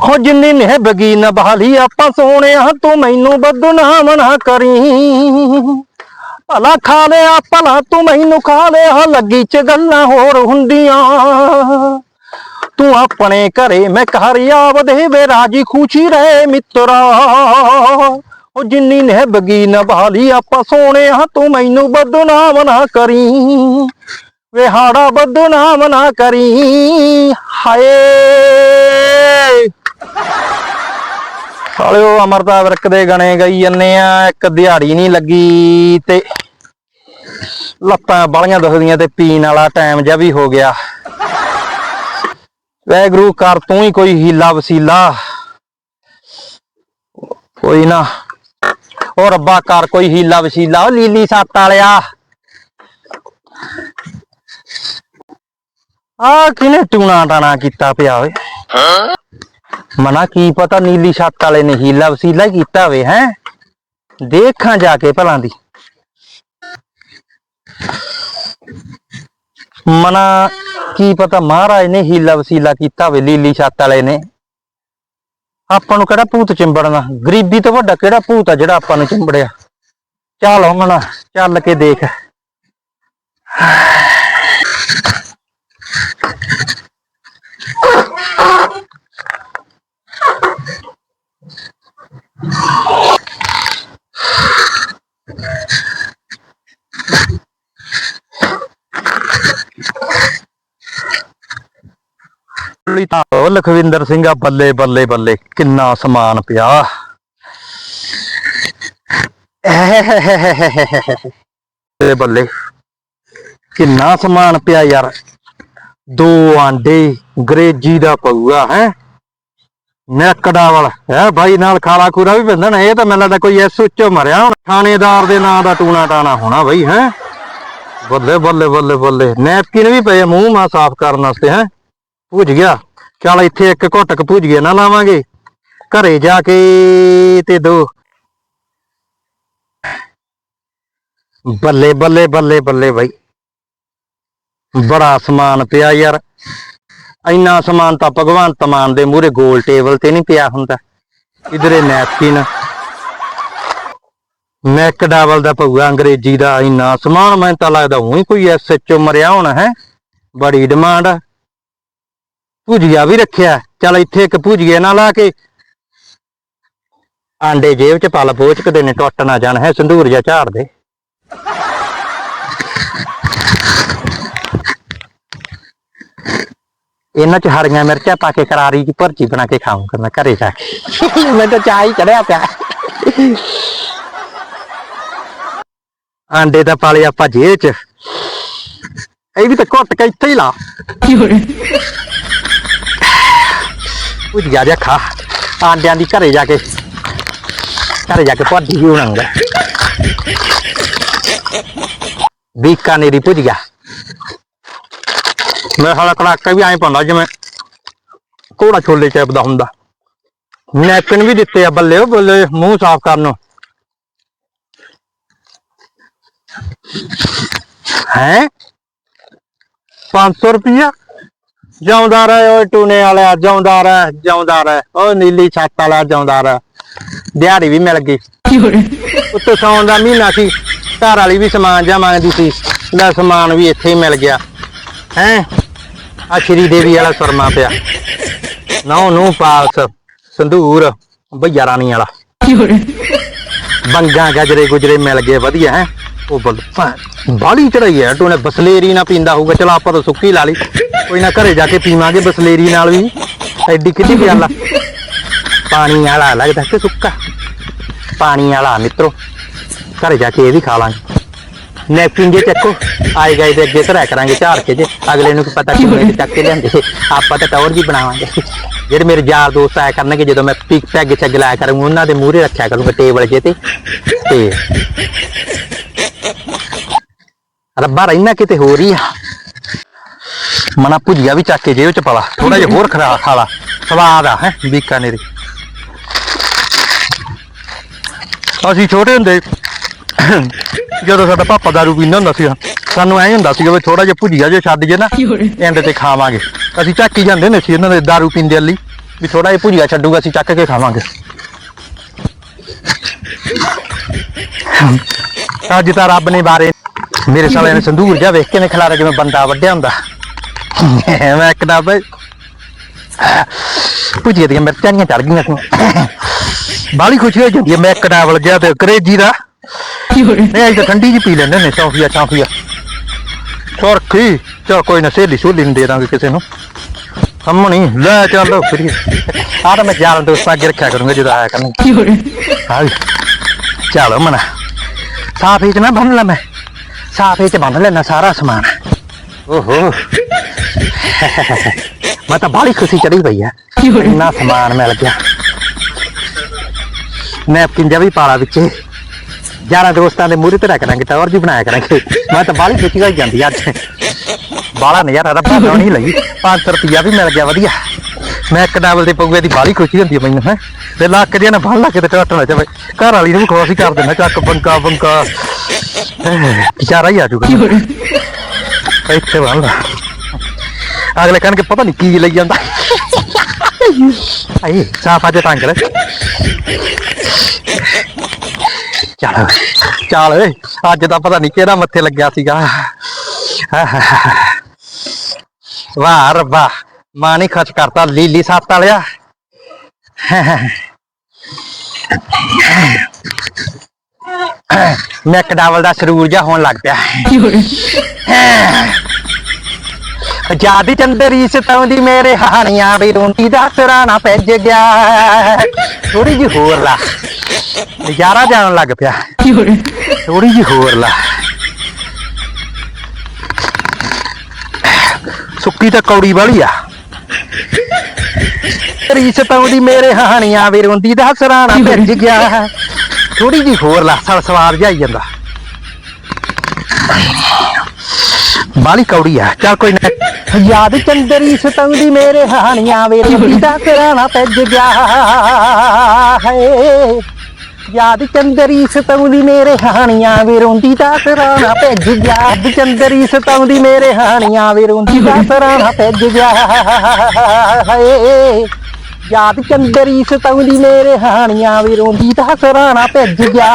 ਹੋ ਜਿੰਨੀ ਨੇ ਬਗੀਨ ਬਹਾਲੀ, ਆਪਾਂ ਸੋਹਣਿਆ ਤੂੰ ਮੈਨੂੰ ਬਦਨਾਮ ਨਾ ਕਰੀ। ਭਲਾ ਖਾ ਲਿਆ, ਭਲਾ ਤੂੰ ਮੈਨੂੰ ਖਾ ਲਿਆ, ਲੱਗੀ ਚ ਗੱਲਾਂ ਹੋਰ ਹੁੰਦੀਆਂ। ਤੂੰ ਆਪਣੇ ਘਰੇ ਮੈਂ ਘਰ ਆਵਦੇ ਵੇ ਰਾਜੀ ਖੁਸ਼ੀ ਰਹੇ ਮਿੱਤਰਾ। ਉਹ ਜਿੰਨੀ ਨੇ ਬਗੀਨ ਬਹਾਲੀ, ਆਪਾਂ ਸੋਹਣਿਆ ਤੂੰ ਮੈਨੂੰ ਬਦਨਾਮ ਨਾ ਕਰੀ। ਵੇ ਹਾੜਾ ਬਦਨਾਮ ਨਾ ਕਰੀ। ਹਾਏ! ਸਾਲਿਓ ਅਮਰਤਾ ਵਿਰਕ ਦੇ ਗਣੇ ਗਈ ਜੰਨੇ ਆ, ਇੱਕ ਦਿਹਾੜੀ ਨਹੀਂ ਲੱਗੀ ਤੇ ਲੱਤਾਂ ਬਾਲੀਆਂ ਦੁਖਦੀਆਂ ਤੇ ਪੀਣ ਵਾਲਾ ਟਾਈਮ ਜਿਹਾ ਵੀ ਹੋ ਗਿਆ। ਵੈਗਰੂ ਕਰ ਤੂੰ ਹੀ ਕੋਈ ਹੀਲਾ ਵਸੀਲਾ। ਕੋਈ ਨਾ। ਉਹ ਰੱਬਾ ਕਰ ਕੋਈ ਹੀਲਾ ਵਸੀਲਾ, ਉਹ ਲੀਲੀ ਸੱਤ ਵਾਲਿਆ। ਆ ਕਿਨੇ ਟੂਣਾ ਟਾਣਾ ਕੀਤਾ ਪਿਆ ਓਏ? ਮਨਾ ਕੀ ਪਤਾ ਨੀਲੀ ਛੱਤ ਵਾਲੇ ਨੇ ਹੀਲਾ ਵਸੀਲਾ ਕੀਤਾ ਹੋਵੇ, ਹੈ? ਦੇਖਾਂ ਜਾ ਕੇ ਭਲਾਂ ਦੀ। ਮਨਾ ਕੀ ਪਤਾ ਮਹਾਰਾਜ ਨੇ ਹੀਲਾ ਵਸੀਲਾ ਕੀਤਾ ਹੋਵੇ ਲੀਲੀ ਛੱਤ ਵਾਲੇ ਨੇ। ਆਪਾਂ ਨੂੰ ਕਿਹੜਾ ਭੂਤ ਚਿੰਬੜਨਾ? ਗਰੀਬੀ ਤੋਂ ਵੱਡਾ ਕਿਹੜਾ ਭੂਤ ਆ ਜਿਹੜਾ ਆਪਾਂ ਨੂੰ ਚਿੰਬੜਿਆ? ਚੱਲ ਮਨਾ, ਚੱਲ ਕੇ ਦੇਖ। ਲਈ ਤਾਂ ਉਹ ਲਖਵਿੰਦਰ ਸਿੰਘਾ ਬੱਲੇ ਬੱਲੇ ਬੱਲੇ, ਕਿੰਨਾ ਸਮਾਨ ਪਿਆ। ਇਹ ਬੱਲੇ, ਕਿੰਨਾ ਸਮਾਨ ਪਿਆ ਯਾਰ। ਦੋ ਆਂਡੇ ਅੰਗਰੇਜ਼ੀ ਦਾ ਪਊਆ ਹੈ। ਨੈਕੜਾ ਵਾਲਾ ਹੈ ਭਾਈ ਨਾਲ ਖਾਲਾ ਖੂਰਾ ਵੀ ਪੈਂਦਾ ਨਾ ਇਹ ਤਾਂ ਮੈਨੂੰ ਲੱਗਦਾ ਕੋਈ ਐਸ ਉੱਚੋ ਮਰਿਆ ਹੁਣ। ਥਾਣੇਦਾਰ ਦੇ ਨਾਂ ਦਾ ਟੂਣਾ ਟਾਣਾ ਹੋਣਾ ਬਈ, ਹੈ। ਬੱਲੇ ਬੱਲੇ ਬੱਲੇ ਬੱਲੇ ਨੈਪਕਿਨ ਵੀ ਪਏ ਮੂੰਹ ਮਾ ਸਾਫ਼ ਕਰਨ ਵਾਸਤੇ, ਹੈ। ਭੁੱਜ ਗਿਆ। ਚੱਲ ਇੱਥੇ ਇੱਕ ਘੁੱਟਕ ਭੁੱਜ ਨਾ ਲਾਵਾਂਗੇ। ਘਰੇ ਜਾ ਕੇ ਤੇ ਦੋ। ਬੱਲੇ ਬੱਲੇ ਬੱਲੇ ਬੱਲੇ ਬਾਈ। ਬੜਾ ਸਮਾਨ ਪਿਆ ਯਾਰ। ਇੰਨਾ ਸਮਾਨ ਤਾਂ ਭਗਵੰਤ ਮਾਨ ਦੇ ਮੂਹਰੇ ਗੋਲ ਟੇਬਲ ਤੇ ਨਹੀਂ ਪਿਆ ਹੁੰਦਾ। ਇਧਰੇ ਨੈਪਕਿਨ। ਮੈਕ ਡਾਵਲ ਦਾ ਪਊਗਾ ਅੰਗਰੇਜ਼ੀ ਦਾ। ਇੰਨਾ ਸਮਾਨ ਮੈਨੂੰ ਤਾਂ ਲੱਗਦਾ ਉਹੀ ਕੋਈ ਐਸਐਚਓ ਮਰਿਆ ਹੋਣਾ, ਹੈ? ਬੜੀ ਡਿਮਾਂਡ ਆ। ਭੁਜੀਆ ਵੀ ਰੱਖਿਆ। ਚੱਲ ਇੱਥੇ ਇੱਕ ਭੁਜੀਏ ਨਾਲ ਲਾ ਕੇ। ਆਂਡੇ ਜੇਬ ਚ ਪਲ ਪੋਚਕਦੇ ਨੇ, ਟੁੱਟ ਨਾ ਜਾਣ, ਹੈ ਸੰਧੂਰ ਜਾਂ ਝਾੜ ਦੇ। ਇਹਨਾਂ ਚ ਹਰੀਆਂ ਮਿਰਚਾਂ ਪਾ ਕੇ ਕਰਾਰੀ ਦੀ ਭੁਰਜੀ ਬਣਾ ਕੇ ਖਾਊਂਗਾ ਮੈਂ ਘਰੇ ਜਾ ਕੇ। ਮੈਂ ਤਾਂ ਚਾਹ ਹੀ ਚੜਿਆ ਪਿਆ। ਆਂਡੇ ਤਾਂ ਪਾਲੇ ਆਪਾਂ ਜੇਬ ਚ। ਇਹ ਵੀ ਤਾਂ ਘੁੱਟ ਕੇ ਇੱਥੇ ਹੀ ਲਾ। ਭੁਜੀਆ ਜਿਹਾ ਖਾ ਆਂਡਿਆਂ ਦੀ ਘਰੇ ਜਾ ਕੇ, ਘਰੇ ਜਾ ਕੇ ਭੁਰਜੀ ਵੀ ਬਣਾਉਂਗਾ ਬੀਕਾਨੇਰੀ ਭੁਜੀਆ ਮੈਂ ਸਾਲਾ ਕੜਾਕਾ ਵੀ ਐਂ ਪਾਉਂਦਾ ਜਿਵੇਂ ਕੋੜਾ ਛੋਲੇ ਚੈਪਦਾ ਹੁੰਦਾ। ਨੈਪਕਿਨ ਵੀ ਦਿੱਤੇ ਆ ਬੱਲੇ ਬੱਲੇ ਮੂੰਹ ਸਾਫ਼ ਕਰਨ ਨੂੰ। ਹੈ? 500 ਰੁਪਿਆ ਜਿਉਂਦਾ ਰਹਿ ਓਏ ਟੂਨੇ ਵਾਲਿਆ ਜਿਉਂਦਾ ਰਹਿ ਜਿਉਂਦਾ ਰਹਿ। ਓ ਨੀਲੀ ਛੱਤ ਵਾਲਾ ਜਿਉਂਦਾ ਰਹਿ। ਦਿਹਾੜੀ ਵੀ ਮਿਲ ਗਈ। ਉੱਤੇ ਸੌਣ ਦਾ ਮਹੀਨਾ ਸੀ ਘਰ ਵਾਲੀ ਵੀ ਸਮਾਨ ਜਾ ਮੰਗਦੀ ਸੀ ਲੈ ਸਮਾਨ ਵੀ ਇੱਥੇ ਹੀ ਮਿਲ ਗਿਆ। ਹੈ? ਆ ਸ਼੍ਰੀ ਦੇਵੀ ਵਾਲਾ ਸੁਰਮਾ ਪਿਆ। ਨੌ ਨੂੰ ਪਾਲਸ ਸੰਧੂਰ ਭਈਆ ਰਾਣੀ ਵਾਲਾ। ਬੰਗਾ ਗਜਰੇ ਗੁਜਰੇ ਮਿਲ ਗਏ ਵਧੀਆ ਹੈ? ਉਹ ਬਲ ਬਾਲੀ ਚੜਾਈ ਹੈ, ਤੂੰ ਬਸਲੇਰੀ ਨਾ ਪੀਂਦਾ ਹੋਊਗਾ, ਚਲ ਆਪਾਂ ਤਾਂ ਸੁੱਕੀ ਲਾ ਲਈ। ਕੋਈ ਨਾ ਘਰੇ ਜਾ ਕੇ ਪੀਵਾਂਗੇ ਬਸਲੇਰੀ ਨਾਲ ਵੀ। ਐਡੀ ਕਿੱਡੀ ਗੱਲ ਆ। ਪਾਣੀ ਵਾਲਾ ਲੱਗਦਾ ਕਿ ਸੁੱਕਾ। ਪਾਣੀ ਵਾਲਾ, ਮਿੱਤਰੋ। ਘਰੇ ਜਾ ਕੇ ਇਹ ਵੀ ਖਾ ਲਾਂਗੇ। ਨੈਪਕਿਨ ਜੇ ਚੱਕੋ, ਆਏ ਗਏ ਦੇ ਅੱਗੇ ਧਰਿਆ ਕਰਾਂਗੇ ਝਾੜ ਕੇ ਜੇ। ਅਗਲੇ ਨੂੰ ਕੀ ਪਤਾ ਕਿਵੇਂ ਦੇ ਚੱਕ ਕੇ ਲਿਆਂਦੇ। ਆਪਾਂ ਤਾਂ ਟੌਰ ਜੀ ਬਣਾਵਾਂਗੇ। ਜਿਹੜੇ ਮੇਰੇ ਯਾਰ ਦੋਸਤ ਆਇਆ ਕਰਨਗੇ, ਜਦੋਂ ਮੈਂ ਪਿਕ ਪੈਗ ਚ ਲਾਇਆ ਕਰੂੰਗਾ, ਉਹਨਾਂ ਦੇ ਮੂਹਰੇ ਰੱਖਿਆ ਕਰੂੰਗਾ ਟੇਬਲ ਜੇ ਤੇ। ਤੇ ਰੱਬਾ ਰਹਿਣਾ ਕਿਤੇ ਹੋ ਰਹੀ ਆ। ਮਨਾ ਭੁਜੀਆ ਵੀ ਚੱਕ ਕੇ ਜੇਬ ਚ ਪਾਲਾ। ਥੋੜਾ ਜਿਹਾ ਹੋਰ ਖਰਾ ਖਾਲਾ ਸਵਾਦ ਆ, ਹੈ ਬੀਕਾਨੇਰੀ ਅਸੀਂ ਛੋਟੇ ਹੁੰਦੇ ਜਦੋਂ ਸਾਡਾ ਪਾਪਾ ਦਾਰੂ ਪੀਂਦਾ ਹੁੰਦਾ ਸੀ ਸਾਨੂੰ ਐਂ ਹੁੰਦਾ ਸੀਗਾ ਵੀ ਥੋੜਾ ਜਿਹਾ ਭੁਜੀਆ ਜੇ ਛੱਡ ਜੇ ਨਾ ਐਂਡ ਤੇ ਖਾਵਾਂਗੇ। ਅਸੀਂ ਚੱਕ ਹੀ ਜਾਂਦੇ ਨੇ ਸੀ ਇਹਨਾਂ ਦੇ ਦਾਰੂ ਪੀਂਦੇ ਲਈ ਵੀ ਥੋੜਾ ਜਿਹਾ ਭੁਜੀਆ ਛੱਡੂਗਾ, ਅਸੀਂ ਚੱਕ ਕੇ ਖਾਵਾਂਗੇ। ਅੱਜ ਤਾਂ ਰੱਬ ਨੇ ਬਾਰੇ ਮੇਰੇ ਸਾਲੇ ਨੇ ਸੰਦੂਰ ਜਾ ਵੇਖ ਕੇ ਨੇ ਖਿਲਾਰਾ ਜਿਵੇਂ ਬੰਦਾ ਵੱਡਿਆ ਹੁੰਦਾ। ਮੈਂ ਇੱਕ ਬਈ ਭੁਜੀਆ ਦੀਆਂ ਮਿਰਚਾਂ ਨਹੀਂ ਚੜ ਗਈਆਂ ਸੀ ਬਾਲੀ ਖੁਸ਼ੀ ਹੋ ਜਾਂਦੀ ਹੈ ਮੈਂ ਇੱਕ ਡਾਵਲ ਜਿਹਾ ਤੇ ਕਰੇਜੀ ਦਾ। ਨਹੀਂ ਅੱਜ ਤਾਂ ਠੰਡੀ ਜੀ ਪੀ ਲੈਂਦੇ ਨੇ ਸੌਫੀਆ ਚਾਫੀਆ। ਸੁਰਖੀ ਚਲ ਕੋਈ ਨਾ ਸਹੇਲੀ ਸੁਹਲੀ ਨੂੰ ਦੇ ਦਾਂਗੇ ਕਿਸੇ ਨੂੰ। ਹਮਣੀ ਲੈ ਚੱਲ ਫਿਰ। ਆਹ ਤਾਂ ਮੈਂ ਯਾਰਾਂ ਦੋਸਤਾਂ ਅੱਗੇ ਰੱਖਿਆ ਕਰੂੰਗਾ ਜਦੋਂ ਆਇਆ ਕਰਨਗੇ। ਹਾਂ ਚਲ ਮਨਾ ਸਾਫੇ ਚ ਨਾ ਬੰਨ ਲੈ ਮੈਂ। ਸਾਫੇ ਚ ਬੰਨ ਲੈਣਾ ਸਾਰਾ ਸਮਾਨ। ਓਹੋ। ਮੈਂ ਤਾਂ ਬਾਹਲੀ ਖੁਸ਼ੀ ਚੜੀ ਪਈ ਆ। ਇੰਨਾ ਸਮਾਨ ਮਿਲ ਗਿਆ। ਨੈਪਕਿਨ ਜਿਹਾ ਵੀ ਪਾਲਾ ਵਿੱਚ। ਯਾਰਾਂ ਦੋਸਤਾਂ ਦੇ ਮੂਹਰੇ ਤੇ ਰੱਖ ਕਰਾਂਗੇ ਟਾਵਰ ਜੀ ਬਣਾਇਆ ਕਰਾਂਗੇ। ਮੈਂ ਤਾਂ ਬਾਹਲੀ ਖੁਸ਼ੀ ਹੋਈ ਜਾਂਦੀ ਅੱਜ। ਬਾਹਲਾ ਨਜ਼ਾਰਾ ਰੱਬਾ ਨਹੀਂ ਲਈ। 500 ਰੁਪਿਆ ਵੀ ਮਿਲ ਗਿਆ ਵਧੀਆ। ਮੈਂ ਇੱਕ ਡਬਲ ਦੇ ਪਊਏ ਦੀ ਬਾਹਲੀ ਖੁਸ਼ੀ ਹੁੰਦੀ ਹੈ ਮੈਨੂੰ ਹੈ। ਤੇ ਲੱਕ ਜਿਹਾ ਨਾ ਫੜ ਲੱਗ ਕੇ ਤੇ ਟੱਟ ਨਾ ਜਾਵੇ। ਘਰ ਵਾਲੀ ਨੂੰ ਵੀ ਖੁਸ਼ ਹੀ ਕਰ ਦਿੰਦਾ ਚੱਕ ਬੰਕਾ ਬੰਕਾ ਵਿਚਾਰਾ ਹੀ ਆ ਜੂਗਾ। ਇੱਥੇ ਬੰਦਾ ਅਗਲੇ ਕਹਿਣਗੇ ਪਤਾ ਨਹੀਂ ਕੀ ਲਈ ਜਾਂਦਾ। ਆਈ, ਸਾਫਾ ਤੇ ਟੰਗ ਲੈ ਚੱਲ ਚੱਲ ਓਏ, ਅੱਜ ਤਾਂ ਪਤਾ ਨਹੀਂ ਕਿਹੜਾ ਮੱਥੇ ਲੱਗਿਆ ਸੀਗਾ। ਵਾਹ ਰੱਬਾ, ਮਾਂ ਨੇ ਖਰਚ ਕਰਤਾ ਲੀਲੀ ਸੱਤ ਵਾਲਿਆ ਨੈਕ ਡਾਵਲ ਦਾ ਸਰੂਰ ਜਾ ਹੋਣ ਲੱਗ ਪਿਆ। ਜਾਦੀ ਚੰਦਰੀ ਸਤਾਉਂਦੀ ਮੇਰੇ ਹਾਣੀਆਂ ਵੀ ਰੋਂਦੀ ਦਾ ਸਰਾਣਾ ਭੱਜ ਗਿਆ। ਥੋੜੀ ਜਿਹੀ ਹੋਰ ਲਾ। ਯਾਰਾ ਜਾਣ ਲੱਗ ਪਿਆ। ਥੋੜੀ ਜਿਹੀ ਹੋਰ ਲਾ। ਸੁੱਕੀ ਤਾਂ ਕੌੜੀ ਵਾਲੀ ਆ। ਰੀਸ ਪਾਉਂਦੀ ਮੇਰੇ ਹਾਣੀਆਂ ਵੀ ਰੋਂਦੀ ਦਾ ਸਰਾਣਾ ਭੱਜ ਗਿਆ। ਥੋੜੀ ਜਿਹੀ ਹੋਰ ਲਾ ਸਲ ਸਵਾਦ ਜਾਈ ਜਾਂਦਾ। ਬਾਲੀ ਕੌੜੀ ਆ। ਚੱਲ ਕੋਈ ਨਾ। ਯਾਦ ਚੰਦਰੀ ਸਤਾਉਂਦੀ ਮੇਰੇ ਹਾਣੀਆਂ ਵੇ ਰੋਂਦੀ ਦਾ ਸਰਾਣਾ ਭੱਜ ਗਿਆ ਹੈ। ਯਾਦ ਚੰਦਰੀ ਸਤਾਉਂਦੀ ਮੇਰੇ ਹਾਣੀਆਂ ਵੇ ਰੋਂਦੀ ਦਾ ਸਰਾਣਾ ਭੱਜ ਗਿਆ। ਯਾਦ ਚੰਦਰੀ ਸਤਾਉਂਦੀ ਮੇਰੇ ਹਾਣੀਆਂ ਵੇ ਰੋਂਦੀ ਦਾ ਸਰਾਣਾ ਭੱਜ ਗਿਆ ਹਾਏ ਯਾਦ ਚੰਦਰੀ ਸਤਾਉਂਦੀ ਮੇਰੇ ਹਾਣੀਆਂ ਵੀ ਰੋਂਦੀ ਤਾਂ ਸਰਾਣਾ ਭਿੱਜ ਗਿਆ।